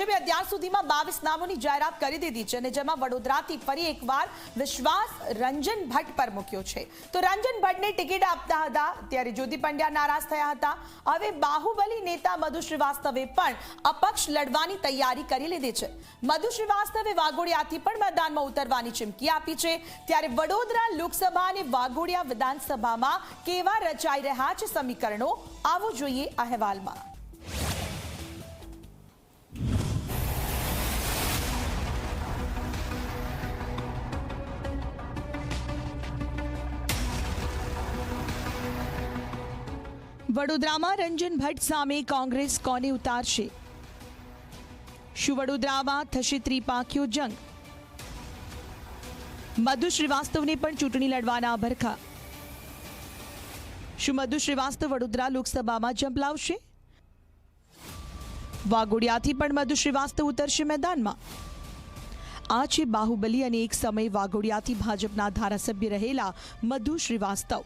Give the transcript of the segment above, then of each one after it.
ભાજપે અત્યાર સુધીમાં બાવીસ નામોની જાહેરાત કરી દીધી છે અને જેમાં વડોદરાથી ફરી એકવાર વિશ્વાસ રંજન ભટ્ટ પર મૂક્યો છે. તો રંજન ભટ્ટને ટિકિટ આપતા હતા, ત્યારે જ્યોતિ પંડ્યા નારાજ થયા હતા. હવે બાહુબલી નેતા મધુ શ્રીવાસ્તવે પણ અપક્ષ લડવાની તૈયારી કરી લીધી છે. મધુ શ્રીવાસ્તવે વાઘોડિયાથી પણ મેદાનમાં ઉતરવાની ચીમકી આપી છે. ત્યારે વડોદરા લોકસભા અને વાઘોડિયા વિધાનસભામાં કેવા રચાઈ રહ્યા છે સમીકરણો, આવો જોઈએ અહેવાલમાં. વડોદરામાં રંજન ભટ્ટ સામે કોંગ્રેસ કોને ઉતારશે? શું વડોદરામાં થશે ત્રિપાંખીયો જંગ? મધુ શ્રીવાસ્તવને પણ ચૂંટણી લડવાના ભરખા. શું મધુ શ્રીવાસ્તવ વડોદરા લોકસભામાં ઝંપલાવશે વાઘોડિયાથી પણ મધુ શ્રીવાસ્તવ ઉતરશે મેદાનમાં. આ છે બાહુબલી અને એક સમય વાઘોડિયાથી ભાજપના ધારાસભ્ય રહેલા મધુ શ્રીવાસ્તવ.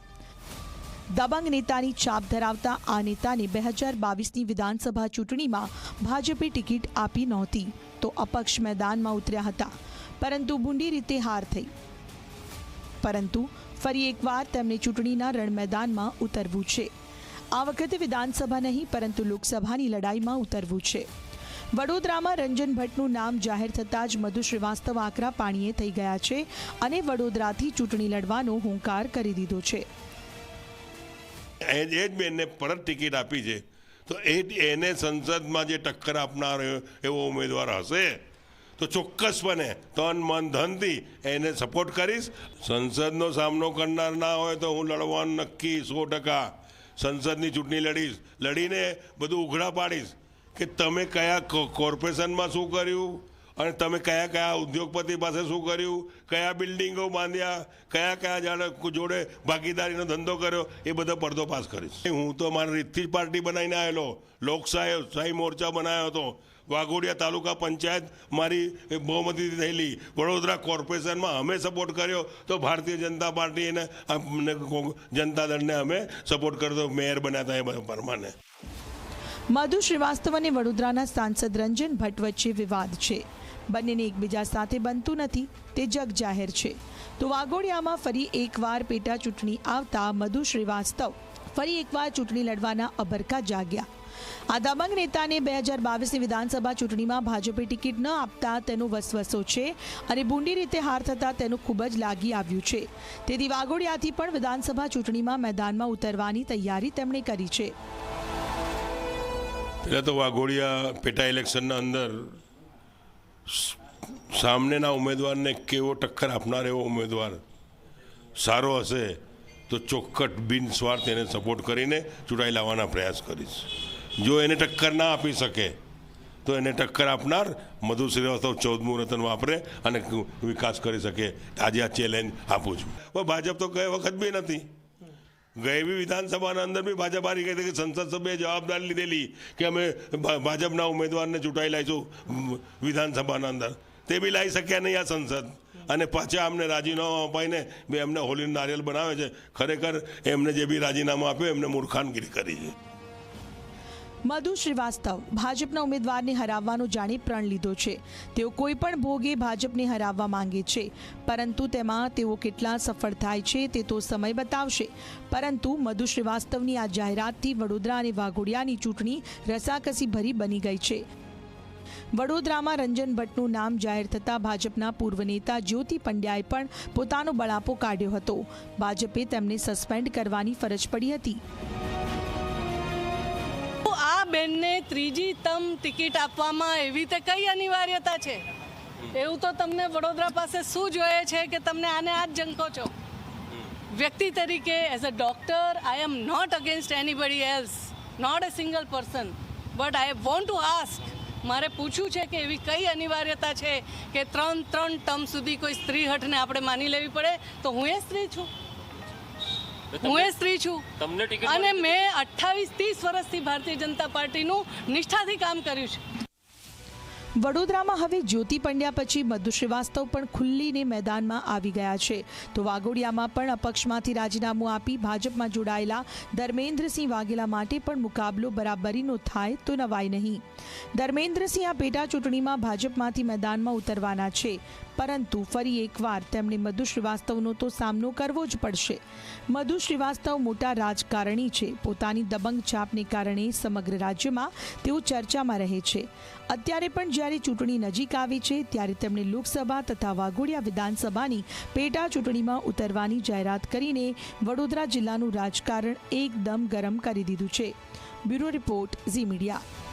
દબંગ નેતાની છાપ ધરાવતા આ નેતાને બે હજાર બાવીસની વિધાનસભા ચૂંટણીમાં ભાજપે ટિકિટ આપી નહોતી, તો અપક્ષ મેદાનમાં ઉતર્યા હતા. પરંતુ ભૂંડી રીતે હાર થઈ. પરંતુ ફરી એકવાર તેમને ચૂંટણીના રણ મેદાનમાં ઉતરવું છે. આ વખતે વિધાનસભા નહીં, પરંતુ લોકસભાની લડાઈમાં ઉતરવું છે. વડોદરામાં રંજન ભટ્ટનું નામ જાહેર થતાં જ મધુ શ્રીવાસ્તવ આકરા પાણીએ થઈ ગયા છે અને વડોદરાથી ચૂંટણી લડવાનો હુંકાર કરી દીધો છે. એ જ બેનને પરત ટિકિટ આપી છે. તો એ એને સંસદમાં જે ટક્કર આપનાર એવો ઉમેદવાર હશે, તો ચોક્કસપણે તન, મન, ધનથી એને સપોર્ટ કરીશ. સંસદનો સામનો કરનાર ના હોય તો હું લડવાનું નક્કી સો ટકા. સંસદની ચૂંટણી લડીશ. લડીને બધું ઉઘડા પાડીશ કે તમે કયા કોર્પોરેશનમાં શું કર્યું? અને તમે કયા કયા ઉદ્યોગપતિ પાસે શું કર્યું? કયા બિલ્ડિંગો બાંધ્યા? કયા કયા જાણે જોડે ભાગીદારીનો ધંધો કર્યો? એ બધો પડદો પાસ કરીશ. હું તો મારી રીતથી જ પાર્ટી બનાવીને આવેલો. લોકશાહી, શાહી મોરચા બનાવ્યો હતો. વાઘોડિયા તાલુકા પંચાયત મારી બહુમતીથી થયેલી. વડોદરા કોર્પોરેશનમાં અમે સપોર્ટ કર્યો તો ભારતીય જનતા પાર્ટી અને જનતા દળને અમે સપોર્ટ કર્યો મેયર બન્યા હતા એ પ્રમાણે. મધુ શ્રીવાસ્તવ અને વડોદરાના સાંસદ રંજન ભટ્ટ વચ્ચે વિવાદ છે. બંનેને એકબીજા સાથે બનતું નથી, તે જગ જાહેર છે. તો વાઘોડિયામાં ફરી એકવાર પેટા ચૂંટણી આવતા મધુ શ્રીવાસ્તવ ફરી એકવાર ચૂંટણી લડવાના અભરકા જાગ્યા. આ દબંગ નેતાને બે હજાર બાવીસની વિધાનસભા ચૂંટણીમાં ભાજપે ટિકિટ ન આપતા તેનો વસવસો છે અને બુંડી રીતે હાર થતાં તેનું ખૂબ જ લાગી આવ્યું છે. તેથી વાઘોડિયાથી પણ વિધાનસભા ચૂંટણીમાં મેદાનમાં ઉતરવાની તૈયારી તેમણે કરી છે. પહેલાં તો વાઘોડિયા પેટા ઇલેક્શનના અંદર સામનેના ઉમેદવારને કેવો ટક્કર આપનાર એવો ઉમેદવાર સારો હશે તો ચોક્કસ બિનસ્વાર્થ એને સપોર્ટ કરીને ચૂંટાઈ લાવવાના પ્રયાસ કરીશ. જો એને ટક્કર ના આપી શકે, તો એને ટક્કર આપનાર મધુ શ્રીવાસ્તવ ચૌદમું રતન વાપરે અને વિકાસ કરી શકે. આજે આ ચેલેન્જ આપું છું. ભાજપ તો ગઈ વખત બી નથી. બી વિધાનસભાના અંદર બી ભાજપ હારી ગઈ કે સંસદ સભ્યએ જવાબદારી લીધેલી કે અમે ભાજપના ઉમેદવારને ચૂંટાઈ લાવીશું વિધાનસભાના અંદર. તે બી લાવી શક્યા નહીં આ સંસદ. અને પાછા અમને રાજીનામું અપાઈને બે એમને હોલીનું નારિયેલ બનાવે છે. ખરેખર એમને જે બી રાજીનામું આપ્યું, એમને મૂર્ખાનગીરી કરી છે. મધુ શ્રીવાસ્તવ ભાજપના ઉમેદવારને હરાવવાનો જાણે પ્રણ લીધો છે. તેઓ કોઈ પણ ભોગે ભાજપને હરાવવા માંગે છે. પરંતુ તેમાં તેઓ કેટલા સફળ થાય છે તે તો સમય બતાવશે. પરંતુ મધુ શ્રીવાસ્તવની આ જાહેરાતથી વડોદરા અને વાઘોડિયાની ચૂંટણી રસાકસી ભરી બની ગઈ છે. વડોદરામાં રંજન ભટ્ટનું નામ જાહેર થતાં ભાજપના પૂર્વ નેતા જ્યોતિ પંડ્યાએ પણ પોતાનો બળાપો કાઢ્યો હતો. ભાજપે તેમને સસ્પેન્ડ કરવાની ફરજ પડી હતી. આ બેનને ત્રીજી તમ ટિકિટ આપવામાં એવી તે કઈ અનિવાર્યતા છે? એવું તો તમને વડોદરા પાસે શું જોઈએ છે કે તમને આને આ જંકો છો? વ્યક્તિ તરીકે as a doctor I am not against anybody else not a single person but I want to ask મારે પૂછવું છે કે એવી કઈ અનિવાર્યતા છે કે ત્રણ ત્રણ ટર્મ સુધી કોઈ સ્ત્રી હઠને આપણે માની લેવી પડે? તો હું એ સ્ત્રી છું. હું એ સ્ત્રી છું. તમને ટિકિટ અને મેં અઠ્ઠાવીસ ત્રીસ વર્ષથી ભારતીય જનતા પાર્ટીનું નિષ્ઠાથી કામ કર્યું છે. વડોદરામાં હવે જ્યોતિ પંડ્યા પછી મધુ શ્રીવાસ્તવ પણ ખુલ્લીને મેદાનમાં આવી ગયા છે. તો વાઘોડિયામાં પણ અપક્ષમાંથી રાજીનામું આપી ભાજપમાં જોડાયેલા ધર્મેન્દ્રસિંહ વાઘેલા માટે પણ મુકાબલો બરાબરીનો થાય તો નવાય નહીં. ધર્મેન્દ્રસિંહ આ પેટા ચૂંટણીમાં ભાજપમાંથી મેદાનમાં ઉતરવાના છે. પરંતુ ફરી એકવાર તેમણે મધુ શ્રીવાસ્તવનો તો સામનો કરવો જ પડશે. મધુ શ્રીવાસ્તવ મોટા રાજકારણી છે. પોતાની દબંગ છાપને કારણે સમગ્ર રાજ્યમાં તેઓ ચર્ચામાં રહે છે. અત્યારે પણ જ્યારે ચૂંટણી નજીક આવી છે, ત્યારે તેમણે લોકસભા તથા વાઘોડિયા વિધાનસભાની પેટા ચૂંટણીમાં ઉતરવાની જાહેરાત કરીને વડોદરા જિલ્લાનું રાજકારણ એકદમ ગરમ કરી દીધું છે. Bureau report Zee media.